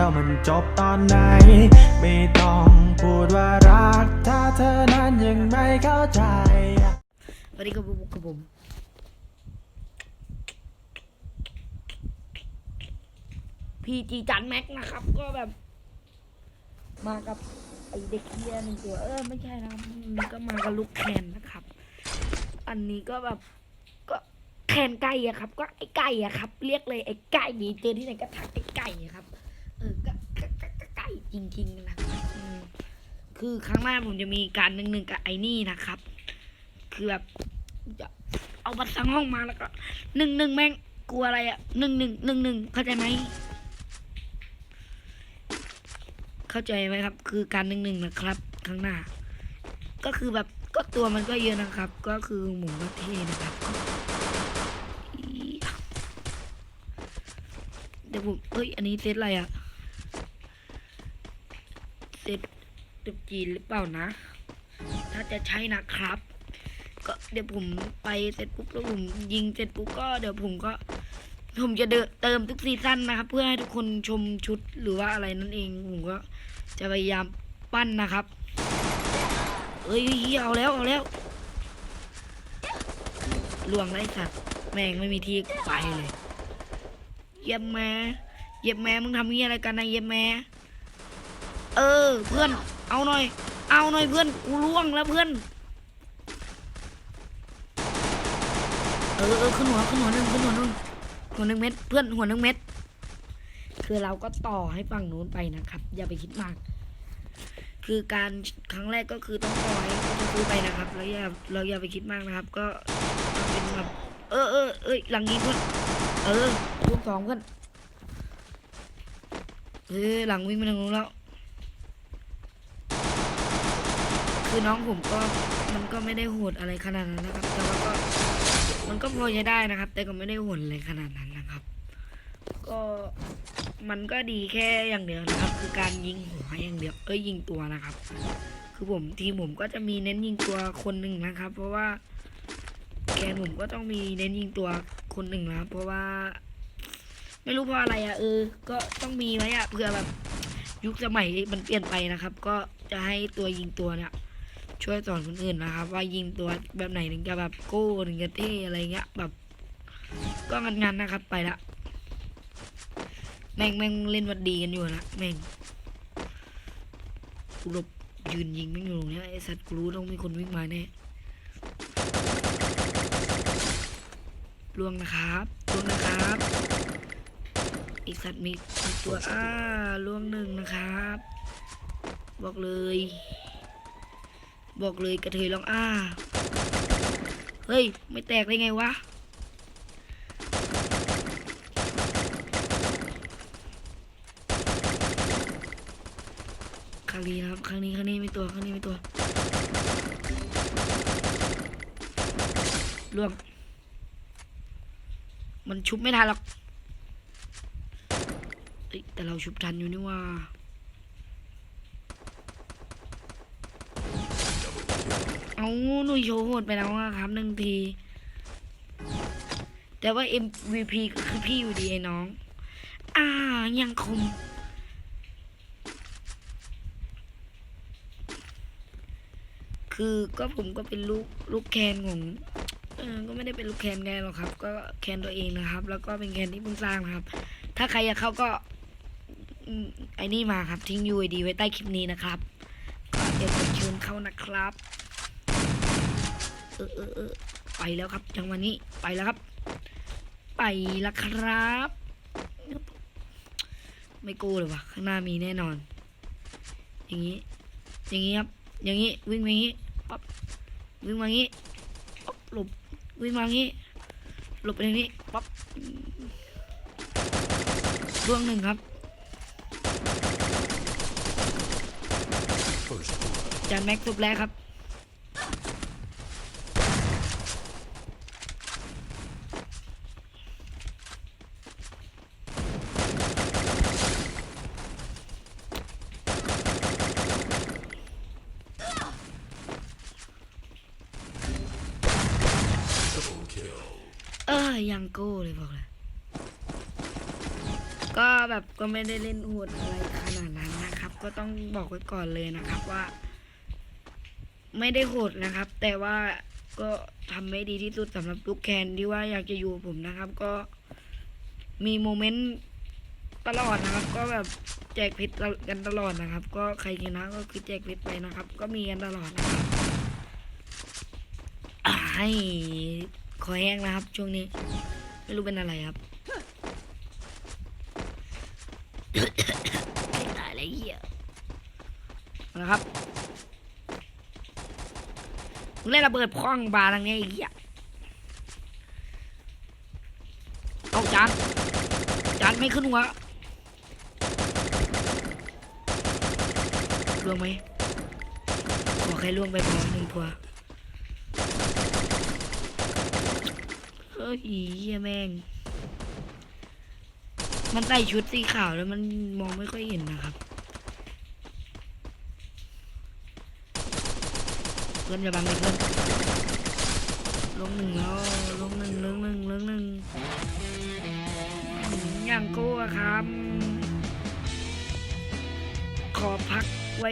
ยวมันจบตอนไหน ไม่ต้องพูดว่ารัก ถ้าเธอนั้นยังไม่เข้าใจสวัสดีครับผมกับผมพีจีจันแม็กนะครับ ก็แบบ มากับไอเด็กเฮียหนึ่งตัว เออไม่ใช่นะมันก็มากับลูกแคนนะครับ อันนี้ก็แบบก็แคนไก่อะครับ ก็ไอไก่อะครับ เรียกเลยไอไก่ดีเจอที่ไหนก็ทักไอไก่อะครับ เออก็ใกล้จริงๆนะครับอืมคือครั้งหน้าผมจะมีการหนึ่งหนึ่งกับไอ้นี่นะครับ คือแบบจะเอาบัตรทั้งห้องมาแล้วก็หนึ่งหนึ่งแม่งกลัวอะไรอะหนึ่งหนึ่งหนึ่งหนึ่งเข้าใจไหมเข้าใจไหมครับ คือการหนึ่งหนึ่งนะครับข้างหน้า ก็คือแบบก็ตัวมันก็เยอะนะครับ ก็คือหมูก็เท่นะครับเดี๋ยวผมเอ้ยอันนี้เซตอะไรอะ เซตตุกจีนหรือเปล่านะ ถ้าจะใช้นะครับ ก็เดี๋ยวผมไปเสร็จปุ๊บแล้วผมยิงเสร็จปุ๊บก็เดี๋ยวผมก็ผมจะเดนเติมทุกซีซั่นนะครับ เพื่อให้ทุกคนชมชุดหรือว่าอะไรนั่นเองผมก็จะพยายามปั้นนะครับ เอ้ยเอาแล้วเอาแล้วลวงได้สัตว์แม่งไม่มีที่ไปเลย เย็บแม่เย็บแม่มึงทำเหี้ยอะไรกันนะเย็บแม่ ออ เพื่อน เอาหน่อย เอาหน่อยเพื่อน กูล่วงแล้วเพื่อน เออเออขึ้นหัวขึ้นหัวหนึ่งขึ้นหัวหนึ่งหัวหนึ่งเม็ดเพื่อนหัวหนึ่งเม็ดคือเราก็ต่อให้ฝั่งนู้นไปนะครับ อย่าไปคิดมาก คือการครั้งแรกก็คือต้องต่อให้ซื้อไปนะครับแล้วอย่าเราอย่าไปคิดมากนะครับ ก็เอาเป็นแบบเออเออเอ้ยหลังนี้เพื่อนเออลูกสองเพื่อนเออหลังวิ่งไปทางนู้นแล้ว คือน้องผมก็มันก็ไม่ได้โหดอะไรขนาดนั้นนะครับ แต่ว่าก็มันก็พอใช้ได้นะครับ แต่ก็ไม่ได้โหดอะไรขนาดนั้นนะครับ ก็มันก็ดีแค่อย่างเดียวนะครับ คือการยิงหัวอย่างเดียวเอ้ยยิงตัวนะครับ คือผมทีมผมก็จะมีเน้นยิงตัวคนหนึ่งนะครับ เพราะว่าแกนผมก็ต้องมีเน้นยิงตัวคนหนึ่งนะครับ เพราะว่า ไม่รู้เพราะอะไรอะ่ะเออ ก็ต้องมีไว้อะเผื่อแบบยุคสมัยมันเปลี่ยนไปนะครับ ก็จะให้ตัวยิงตัวเนี่ย ช่วยสอนคนอื่นนะครับ ว่ายิงตัวแบบไหนถึงจะแบบโก้ถึงจะเท่อะไรเงี้ยแบบ ก็งันๆนะครับไปละแม่งแม่งเล่นวัดดีกันอยู่นะแม่งกูหลบยืนยิงแม่งอยู่ตรงเนี้ยไอ้สัตว์กูรู้ต้องมีคนวิ่งมาแน่ล่วงนะครับล่วงนะครับ อีกสัตว์มีมีตัวอ้าล่วงหนึ่งนะครับ บอกเลย บอกเลยกระเทยร้องอ้า เฮ้ย ไม่แตกได้ไงวะ ครั้งนี้นะครับ ครั้งนี้ครั้งนี้ไม่ตัว ครั้งนี้ไม่ตัวล่วง มันชุบไม่ทันหรอกแต่เราชุบทันอยู่นี่ว่า เอา หนุยโชว์โหดไปแล้วอะครับหนึ่งที แต่ว่า MVP ก็คือพี่อยู่ดีไอ้น้อง อ่ายังคม คือก็ผมก็เป็นลูกลูกแคนของเออก็ไม่ได้เป็นลูกแคนแกหรอกครับ ก็แคนตัวเองนะครับ แล้วก็เป็นแคนที่เพิ่งสร้างนะครับ ถ้าใครอยากเข้าก็ไอ้นี่มาครับทิ้ง UID ไว้ใต้คลิปนี้นะครับก็เดี๋ยวผมเชิญเข้านะครับ ออเออเออไปแล้วครับจังหวะนี้ไปแล้วครับ ไปแล้วครับ ไม่กู้เลยวะข้างหน้ามีแน่นอน อย่างนี้ อย่างนี้ครับ อย่างนี้วิ่งมาอย่างนี้ปั๊บวิ่งมาอย่างนี้ปั๊บหลบวิ่งมาอย่างนี้หลบไปทางนี้ปั๊บร่วงหนึ่งครับจานแม็กซ์จบแล้วครับ เออยัง โก้เลยบอกเลยก็แบบก็ไม่ได้เล่นโหดอะไรขนาดนั้นนะครับ ก็ต้องบอกไว้ก่อนเลยนะครับว่า ไม่ได้โหดนะครับ แต่ว่าก็ทำไม่ดีที่สุดสำหรับลูกแคนที่ว่าอยากจะอยู่ผมนะครับ ก็มีโมเมนต์ตลอดนะครับ ก็แบบแจกเพชรกันตลอดนะครับ ก็ใครชนะก็คือแจกเพชรไปนะครับ ก็มีกันตลอดนะครับให้คอแห้งนะครับ ช่วงนี้ ไม่รู้เป็นอะไรครับตายแล้วเหี้ยเอาละครับมึงเล่นระเบิดพร่องบาร์ทางนี้ไอ้เหี้ยเอาจานจานไม่ขึ้นหัวล่วงไหมขอแค่ล่วงไปพอหนึ่งตัว เฮ้ยเหี้ยแม่ง มันใส่ชุดสีขาวแล้วมันมองไม่ค่อยเห็นนะครับเพื่อนจะบังเลยเพื่อนลงหนึ่งแล้วลงหนึ่งลงหนึ่งลงหนึ่งอย่างกูอะครับ ขอพักไว้